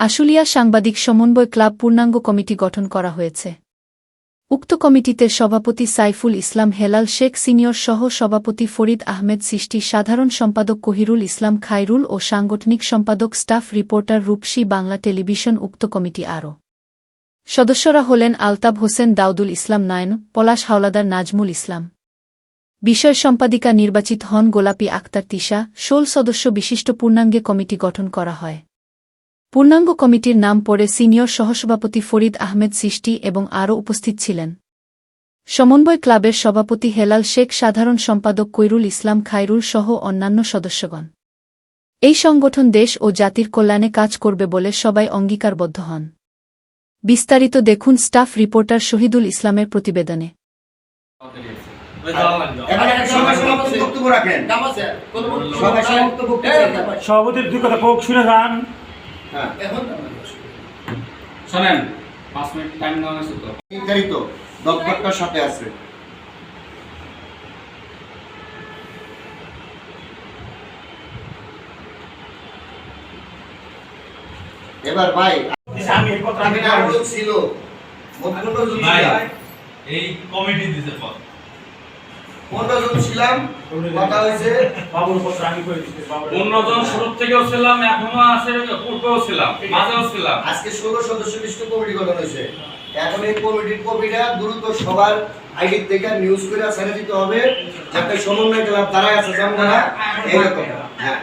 আশুলিয়া সাংবাদিক সমন্বয় ক্লাব পূর্ণাঙ্গ কমিটি গঠন করা হয়েছে। উক্ত কমিটিতে সভাপতি সাইফুল ইসলাম হেলাল শেখ সিনিয়র সহ সভাপতি ফরিদ আহমেদ সৃষ্টি, সাধারণ সম্পাদক কহিরুল ইসলাম খাইরুল ও সাংগঠনিক সম্পাদক staff reporter Rupashi Bangla television উক্ত কমিটি আরও। সদস্যরা হলেন আলতাব হোসেন দাউদুল ইসলাম নয়ন, পলাশ হাওলাদার নাজমুল ইসলাম। বিষয় সম্পাদিকা নির্বাচিত হন গোলাপী আক্তার তিশা। ষোল সদস্য বিশিষ্ট পূর্ণাঙ্গে কমিটি গঠন করা হয়। পূর্ণাঙ্গ কমিটির নাম পড়ে সিনিয়র সহসভাপতি ফরিদ আহমেদ সৃষ্টি এবং আরও উপস্থিত ছিলেন। সমন্বয় ক্লাবের সভাপতি হেলাল শেখ, সাধারণ সম্পাদক কৈরুল ইসলাম খাইরুল সহ অন্যান্য সদস্যগণ। এই সংগঠন দেশ ও জাতির কল্যাণে কাজ করবে বলে সবাই অঙ্গীকারবদ্ধ হন। বিস্তারিত দেখুন স্টাফ রিপোর্টার শহীদুল ইসলামের প্রতিবেদনে। সভাপতির দুই কথা কোক, শুনে যান। হ্যাঁ। শোনেন পাঁচ মিনিট টাইম দেওয়া হয়েছে তো। নির্ধারিত দপ্তরটার সাথে আছে। এবার ভাই আমি এই কথা ছিল। এই কমিটি দিতে পথ পনেরো জন ছিলাম কথা হয়েছে। বাবুর পত্র আমি করে দিচ্ছি বাবুর অন্যজন শুরু থেকেও ছিলাম এখনও আছে পূর্বেও ছিলাম মাঝেও ছিলাম। আজকে ষোলো সদস্য বিশিষ্ট কমিটি গঠন হয়েছে। এখন এই কমিটির কপিটা দ্রুত সবার আইডি থেকে নিউজ করে ছেড়ে দিতে হবে যাতে সমন্বয় ক্লাব তারাই আছে যেমন এরকম। হ্যাঁ